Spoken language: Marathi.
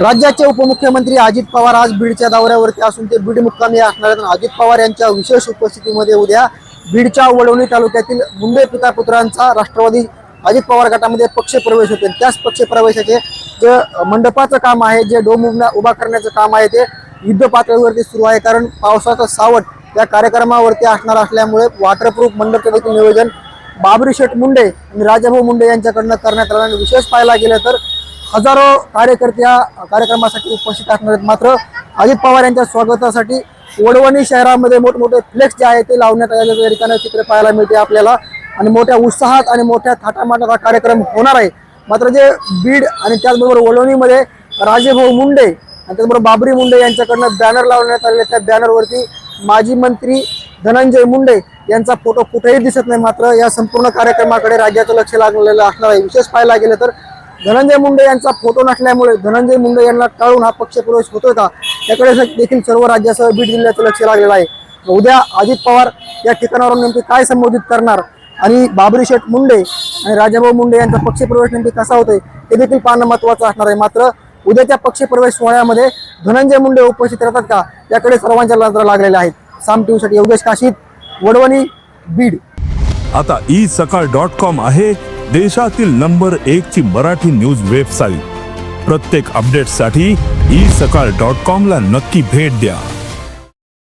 राज्याचे उपमुख्यमंत्री अजित पवार आज बीडच्या दौऱ्यावरती असून ते बीड मुक्कामी असणार आहेत. अजित पवार यांच्या विशेष उपस्थितीमध्ये उद्या बीडच्या वडवणी तालुक्यातील मुंबई पिता पुत्रांचा राष्ट्रवादी अजित पवार गटामध्ये पक्ष प्रवेश होते. त्याच पक्ष प्रवेशाचे जे मंडपाचं काम आहे जे डोम उभा उभा करण्याचं काम आहे ते युद्ध पातळीवरती सुरू आहे. कारण पावसाचं सावट या कार्यक्रमावरती असणार असल्यामुळे वॉटरप्रूफ मंडपचं देखील नियोजन बाबरी शेठ मुंडे आणि राजाभाऊ मुंडे यांच्याकडनं करण्यात आलं आणि विशेष पाहायला गेलं तर हजारो कार्यकर्ते या कार्यक्रमासाठी उपस्थित असणार आहेत. मात्र अजित पवार यांच्या स्वागतासाठी वडवणी शहरामध्ये मोठमोठे फ्लेक्स जे आहे ते लावण्यात आलेले या ठिकाणी चित्र पाहायला मिळते आपल्याला. आणि मोठ्या उत्साहात आणि मोठ्या थाटामाटाचा कार्यक्रम होणार आहे. मात्र जे बीड आणि त्याचबरोबर वडवणीमध्ये राजेभाऊ मुंडे आणि त्याचबरोबर बाबरी मुंडे यांच्याकडनं बॅनर लावण्यात आलेले त्या बॅनरवरती माजी मंत्री धनंजय मुंडे यांचा फोटो कुठेही दिसत नाही. मात्र या संपूर्ण कार्यक्रमाकडे राज्याचं लक्ष लागलेलं असणार आहे. विशेष पाहायला गेलं तर धनंजय मुंडे यांचा फोटो नसल्यामुळे धनंजय मुंडे यांना टाळून हा पक्ष प्रवेश होतोय का? याकडे देखील सर्व राज्यासह बीड जिल्ह्याचं लक्ष लागलेलं आहे. उद्या अजित पवार या ठिकाणावरून नेमके काय संबोधित करणार? आणि बाबरी शेठ मुंडे आणि राजाभाऊ मुंडे यांचा पक्षप्रवेश नेमके कसा होतोय हे देखील पाहणं महत्वाचं असणार आहे. मात्र उद्याच्या पक्षप्रवेश सोहळ्यामध्ये धनंजय मुंडे उपस्थित राहतात का? याकडे सर्वांच्या नजरा लागलेल्या आहेत. साम टीव्हीसाठी योगेश काशीत वडवणी बीड. आता ई सकाळ डॉट कॉम आहे देशातील नंबर एक ची मराठी न्यूज वेबसाईट. प्रत्येक अपडेटसाठी ई सकाळ डॉट कॉम ला नक्की भेट द्या.